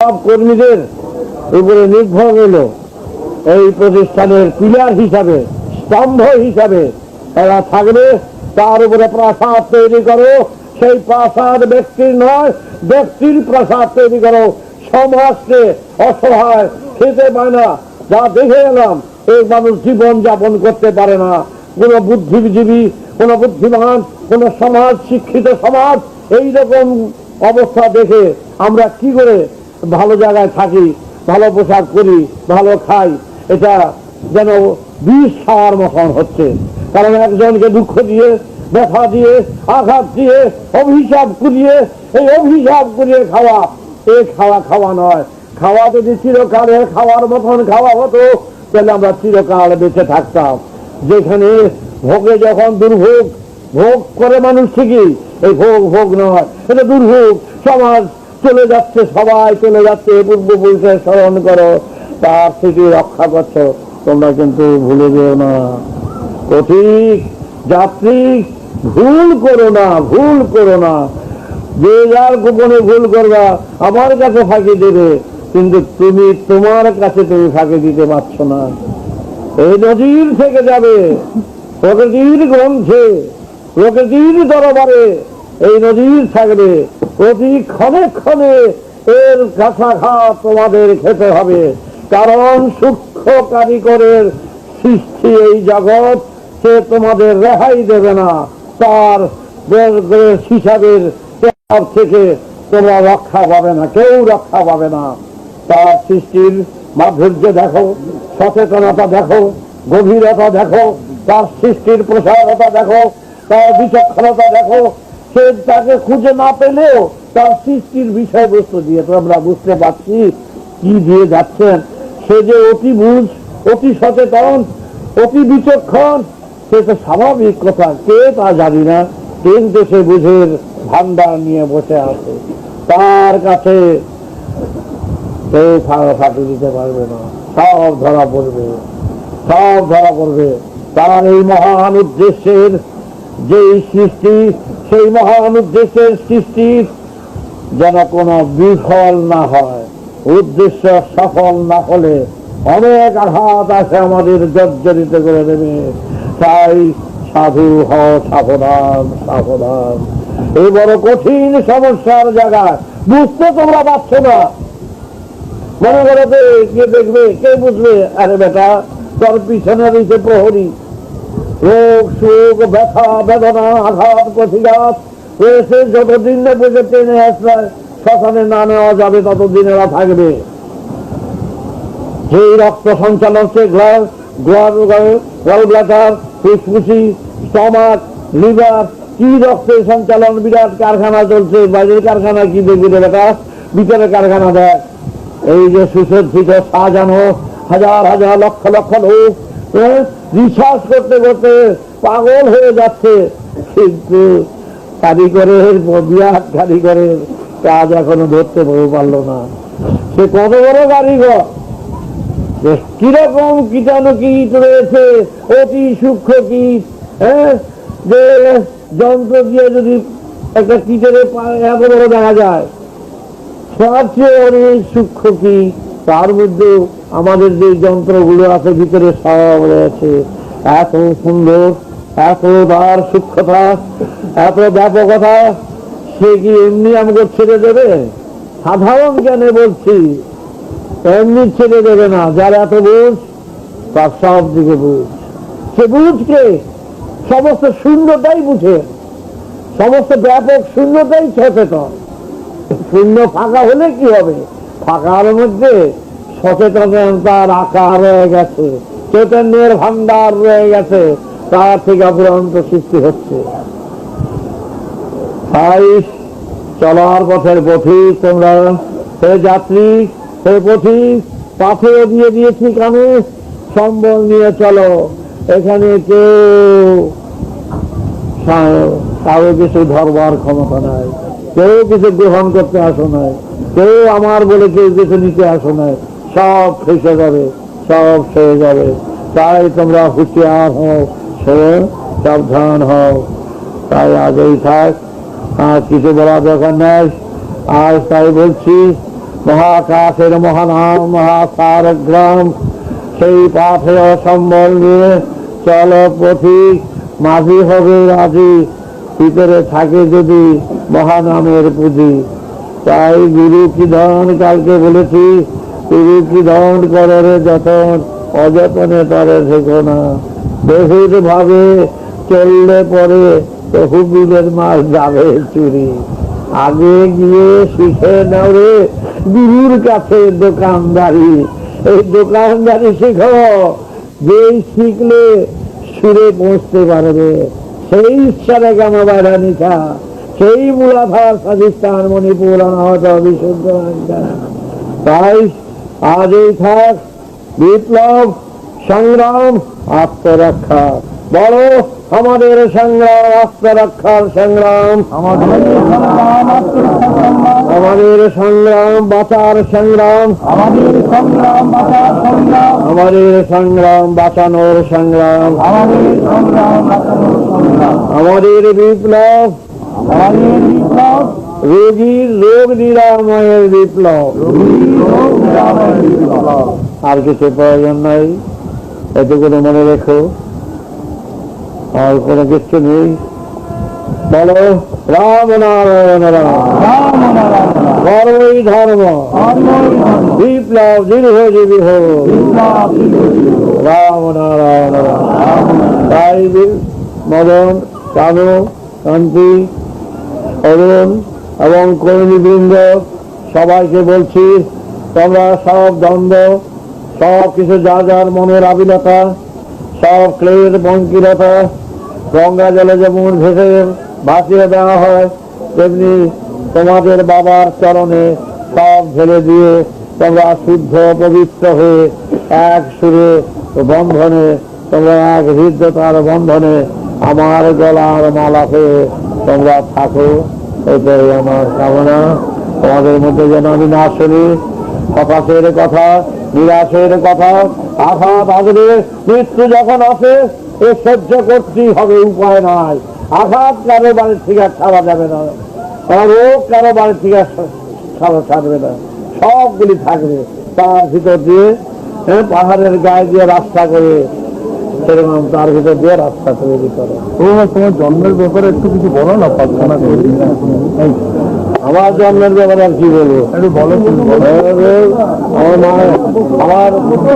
সব কর্মীদের উপরে নির্ভর রইল। এই প্রতিষ্ঠানের পিলার হিসাবে, স্তম্ভ হিসাবে এরা থাকবে। তার উপরে প্রাসাদ তৈরি করো। সেই প্রাসাদ ব্যক্তির নয়, ব্যক্তির প্রাসাদ তৈরি করো। সমাজকে অসহায়, খেতে পায় না। যা দেখে এলাম, এই মানুষ জীবন যাপন করতে পারে না। কোন বুদ্ধিজীবী, কোন বুদ্ধিমান, কোন সমাজ শিক্ষিত সমাজ এই রকম অবস্থা দেখে আমরা কি করে ভালো জায়গায় থাকি, ভালো পোশাক করি ভালো খাই, এটা যেন বিষ খাওয়ার মতন হচ্ছে। কারণ একজনকে দুঃখ দিয়ে, ব্যথা দিয়ে, আঘাত দিয়ে, অভিশাপ করিয়ে এই অভিশাপ করিয়ে খাওয়া, এ খাওয়া খাওয়া নয়। খাওয়া যদি চিরকালের খাওয়ার মতন খাওয়া হতো, তাহলে আমরা চিরকাল বেঁচে থাকতাম। যেখানে ভোগে যখন দুর্ভোগ, ভোগ করে মানুষ ঠিকই, এই ভোগ ভোগ নয়, এটা দুর্ভোগ, সমাজ চলে যাচ্ছে, সবাই চলে যাচ্ছে পূর্বপুরুষের স্মরণ করো, তার থেকে রক্ষা করছ। তোমরা কিন্তু ভুলে যেও না। পথিক যাত্রী ভুল করো না, ভুল করো না। যে যার গোপনে ভুল করবা, আমার কাছে ফাঁকি দেবে, কিন্তু তুমি তোমার কাছে তুমি ফাঁকি দিতে পারছ না। এই নদীর থেকে যাবে, প্রকৃতির গ্রন্থে, প্রকৃতির দরবারে এই নদীর থাকবে। প্রতি ক্ষণে ক্ষণে এর কাছাঘাত তোমাদের খেতে হবে। কারণ সূক্ষ্ম কারিগরের সৃষ্টি এই জগৎ সে তোমাদের রেহাই দেবে না। তার বের- বের হিসাবের থেকে তোমরা রক্ষা পাবে না, কেউ রক্ষা পাবে না। তার সৃষ্টির মাধুর্য দেখো, সচেতনতা দেখো, গভীরতা দেখো, তার সৃষ্টির প্রসারতা দেখো, তার বিচক্ষণতা দেখো সে তাকে খুঁজে না পেলেও তার সৃষ্টির বিষয়বস্তু দিয়ে তো আমরা বুঝতে পারছি কি দিয়ে যাচ্ছেন। সে যে অতি বুঝ, অতি সচেতন, অতি বিচক্ষণ, সে তো স্বাভাবিক কথা। কে তা জানি না, কিন্তু সে বুঝের ভান্ডার নিয়ে বসে আছে। তার কাছে কেউ ফাঁকা দিতে পারবে না। সব ধরা পড়বে, সব ধরা পড়বে। তার এই মহান উদ্দেশ্যের যেই সৃষ্টি, সেই মহান উদ্দেশ্যের সৃষ্টির যেন কোনো বিফল না হয়। উদ্দেশ্য সফল না হলে অনেক আঘাত আছে আমাদের জর্জরিত করে দেবে। তাই সাধু হ সাবধান সাবধান। এই বড় কঠিন সমস্যার জায়গায় বুঝতে তোমরা পারছ না। মনে করে কে দেখবে, কে বুঝবে? আরে বেটা, তোর পিছনে রয়েছে প্রহরী। রোগ, সুখ, ব্যথা, বেদনা, আঘাত প্রতিঘাত রয়েছে যতদিন না বুঝে টেনে আসলে শ্মশানে না নেওয়া যাবে, ততদিন এরা থাকবে। সেই রক্ত সঞ্চালন হচ্ছে গ্লাস গ্লাস গল ব্লাটার ফুসফুসি স্টমাক লিভার কি রক্তের সঞ্চালন? বিরাট কারখানা চলছে, বাইরের কারখানা কি দেখবি বেটা? ভিতরের কারখানা দেখ। এই যে সুসজ্জিত সাজানো হাজার হাজার লক্ষ লক্ষ লোক রিসার্চ করতে করতে পাগল হয়ে যাচ্ছে। কিন্তু কারিগরের বিরাট কারিগরের কাজ এখনও ধরতে পারল না। সে কত বড় কারিগর? কীরকম কীটাণু কীট রয়েছে? অতি সূক্ষ্ম কীট হ্যাঁ যে যন্ত্র দিয়ে যদি একটা কীটের এত বড় দেখা যায়। তার চেয়ে অনেক সূক্ষ্ম কি তার মধ্যে আমাদের যে যন্ত্রগুলো আছে, ভিতরে সব রয়েছে। এত সুন্দর, এত তার সূক্ষ্মতা, এত ব্যাপকতা, সে কি এমনি আমাকে ছেড়ে দেবে? সাধারণ জ্ঞানে বলছি, এমনি ছেড়ে দেবে না। যার এত বুঝ, তার সব দিকে বুঝ। সে বুঝকে, সমস্ত শূন্যটাই বুঝে। সমস্ত ব্যাপক শূন্যটাই সচেতন শূন্য ফাঁকা হলে কি হবে? ফাঁকার মধ্যে সচেতনতার আকার রয়ে গেছে, চৈতন্যের ভান্ডার রয়ে গেছে, তার থেকে অপুরন্ত সৃষ্টি হচ্ছে। তাই চলার পথের পথিক তোমরা, হে যাত্রী, হে পথিক, পাথর দিয়ে দিয়েছি কানে, সম্বল নিয়ে চলো, এখানে কেউ কারও কিছু ধরবার ক্ষমতা নাই। কেউ কিছু গ্রহণ করতে আসো নাই। কেউ আমার বলে কেউ কিছু নিতে আসো নাই। সব ফেসে যাবে, সব সয়ে যাবে। তাই তোমরা হুঁশিয়ার হও সে সাবধান হও। তাই আগেই থাক। আর কিছু বলা দরকার নাই। আজ তাই বলছি, মহাকাশের মহানাম মহাসারক গ্রাম সেই পাথে সম্বল নিয়ে চল পথিক মাঝি হবে রাজি। ভিতরে থাকে যদি মহানামের পুঁজি। তাই গুরু কি ধন কালকে বলেছি? গুরু কি ধন করে রে যতন? অযতনে তারে থেকো না। বহুত ভাবে চললে পরে তহবিলের মাছ যাবে চুরি। আগে গিয়ে শিখে নাও রে গুরুর কাছে দোকানদারি। এই দোকানদারি শেখো। যেই শিখলে সুরে পৌঁছতে পারবে। সেই ঈশ্বরে কেন বাধা নিতা সেই মূলাধার সাধিস্তান মণিপুর অনাহত বিশুদ্ধ তাই আজ এই থাক, বিপ্লব, সংগ্রাম, আত্মরক্ষা। বড় আমাদের সংগ্রাম আত্মরক্ষার সংগ্রাম। আমাদের সংগ্রাম বাঁচার সংগ্রাম। আমাদের সংগ্রাম বাঁচার সংগ্রাম। আমাদের সংগ্রাম বাঁচানোর সংগ্রাম। আমাদের সংগ্রাম আমাদের বিপ্লব। আমাদের বিপ্লব। রোগীর রোগ নিরাময়ের বিপ্লব। আর কিছু প্রয়োজন নাই। এটুকুনো মনে রেখো। আর কোনো কিছু নেই। বলো, রাম নারায়ণ রাম। রাম ধর্মই ধর্ম। বিপ্লব দীর্ঘজীবী হোক। রাম নারায়ণ মদন, কানু, কান্তি, অরুণ এবং কর্মীবৃন্দ, সবাইকে বলছি, তোমরা সব দ্বন্দ্ব সব কিছু যা যার মনের আবিলতা সব ক্লের বঙ্কিলতা গঙ্গা জলে যেমন ভেসে ভাসিয়ে দেওয়া হয়, তেমনি তোমাদের বাবার চরণে সব ঢেলে দিয়ে তোমরা শুদ্ধ পবিত্র হয়ে এক সুরে বন্ধনে, তোমরা এক হৃদ্যতার বন্ধনে আমার গলার মালা হয়ে তোমরা থাকো। এটাই আমার কামনা। তোমাদের মধ্যে যেন আমি না শুনি হতাশের কথা নিরাশের কথা আঘাত আসবে মৃত্যু যখন আসে এ সহ্য করতেই হবে উপায় নাই। আঘাত কারও বাড়ির থেকে ছাড়া যাবে না। আর রোগ কারও বাড়ির থেকে ছাড়া ছাড়বে না। সবগুলি থাকবে। তার ভিতর দিয়ে পাহাড়ের গায়ে দিয়ে রাস্তা করে সেরকম তার ভিতর দিয়ে রাস্তা তৈরি করে। তোমার তোমার জন্মের ব্যাপারে একটু কিছু বলো না প্রার্থনা করে। আমার জন্মের ব্যাপারে আর কি বলব? বলো বলো। আমার মা আমার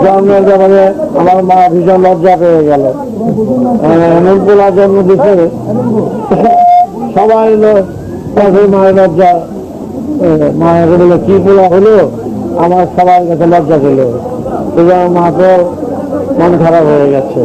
জন্মের ব্যাপারে আমার মা ভীষণ লজ্জা পেয়ে গেল। এমন পোলা জন্ম দিছে। সবাই মায়ের লজ্জা মায়ের বলল কি পোলা হলো? আমার সবার কাছে লজ্জা পেল। মা তো মন খারাপ হয়ে গেছে।